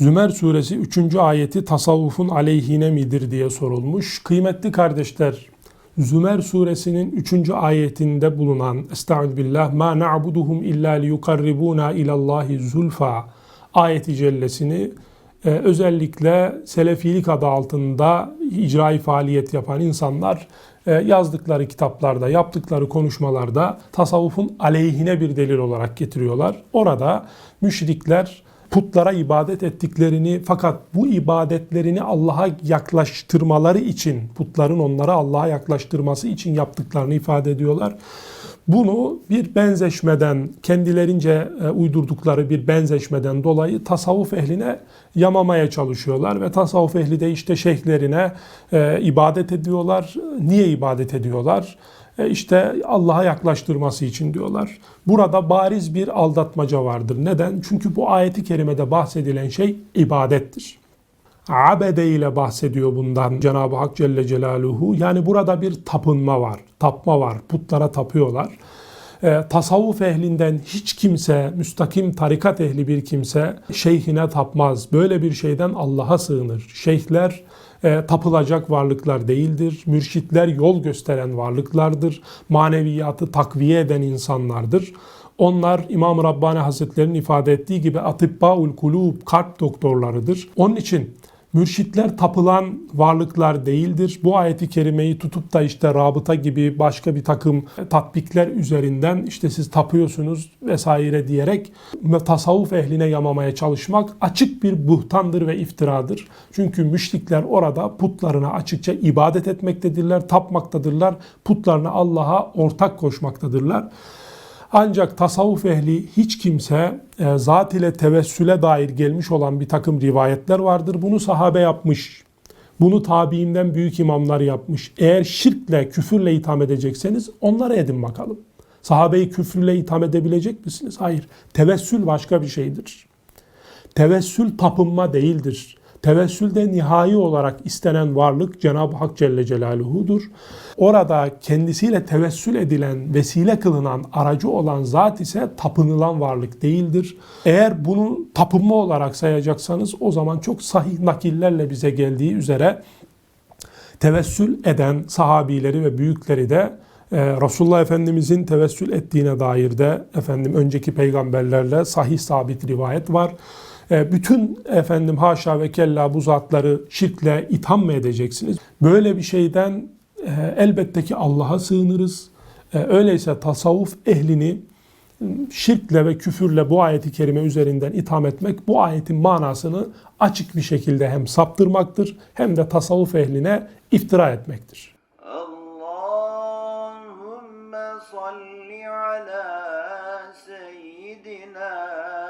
Zümer suresi 3. ayeti tasavvufun aleyhine midir diye sorulmuş. Kıymetli kardeşler, Zümer suresinin 3. ayetinde bulunan Estaizu billah ma na'buduhum illa liyukarribuna ilallahi zulfa ayeti cellesini e, özellikle Selefilik adı altında icrai faaliyet yapan insanlar e, yazdıkları kitaplarda, yaptıkları konuşmalarda tasavvufun aleyhine bir delil olarak getiriyorlar. Orada müşrikler putlara ibadet ettiklerini fakat bu ibadetlerini Allah'a yaklaştırmaları için, putların onları Allah'a yaklaştırması için yaptıklarını ifade ediyorlar. Bunu bir benzeşmeden, kendilerince e, uydurdukları bir benzeşmeden dolayı tasavvuf ehline yamamaya çalışıyorlar ve tasavvuf ehli de işte şeyhlerine e, ibadet ediyorlar. Niye ibadet ediyorlar? E, işte Allah'a yaklaştırması için diyorlar. Burada bariz bir aldatmaca vardır. Neden? Çünkü bu ayeti kerimede bahsedilen şey ibadettir. Abede ile bahsediyor bundan Cenab-ı Hak Celle Celaluhu. Yani burada bir tapınma var, tapma var, putlara tapıyorlar. E, tasavvuf ehlinden hiç kimse, müstakim tarikat ehli bir kimse şeyhine tapmaz. Böyle bir şeyden Allah'a sığınır. Şeyhler e, tapılacak varlıklar değildir. Mürşitler yol gösteren varlıklardır. Maneviyatı takviye eden insanlardır. Onlar İmam Rabbani Hazretleri'nin ifade ettiği gibi atibbaul kulub, kalp doktorlarıdır. Onun için Mürşitler tapılan varlıklar değildir. Bu ayeti kerimeyi tutup da işte rabıta gibi başka bir takım tatbikler üzerinden işte siz tapıyorsunuz vesaire diyerek tasavvuf ehline yamamaya çalışmak açık bir buhtandır ve iftiradır. Çünkü müşrikler orada putlarına açıkça ibadet etmektedirler, tapmaktadırlar. Putlarına Allah'a ortak koşmaktadırlar. Ancak tasavvuf ehli hiç kimse e, zat ile tevessüle dair gelmiş olan bir takım rivayetler vardır. Bunu sahabe yapmış. Bunu tabiinden büyük imamlar yapmış. Eğer şirkle, küfürle itham edecekseniz onlara edin bakalım. Sahabeyi küfürle itham edebilecek misiniz? Hayır. Tevessül başka bir şeydir. Tevessül tapınma değildir. Tevessülde nihai olarak istenen varlık Cenab-ı Hak Celle Celaluhu'dur. Orada kendisiyle tevessül edilen, vesile kılınan, aracı olan zat ise tapınılan varlık değildir. Eğer bunu tapınma olarak sayacaksanız o zaman çok sahih nakillerle bize geldiği üzere tevessül eden sahabileri ve büyükleri de ee, Resulullah Efendimizin tevessül ettiğine dair de efendim önceki peygamberlerle sahih sabit rivayet var. E, bütün efendim haşa ve kella bu zatları şirkle itham mı edeceksiniz? Böyle bir şeyden e, elbette ki Allah'a sığınırız. E, öyleyse tasavvuf ehlini şirkle ve küfürle bu ayeti kerime üzerinden itham etmek bu ayetin manasını açık bir şekilde hem saptırmaktır hem de tasavvuf ehline iftira etmektir. Allahümme salli ala seyyidina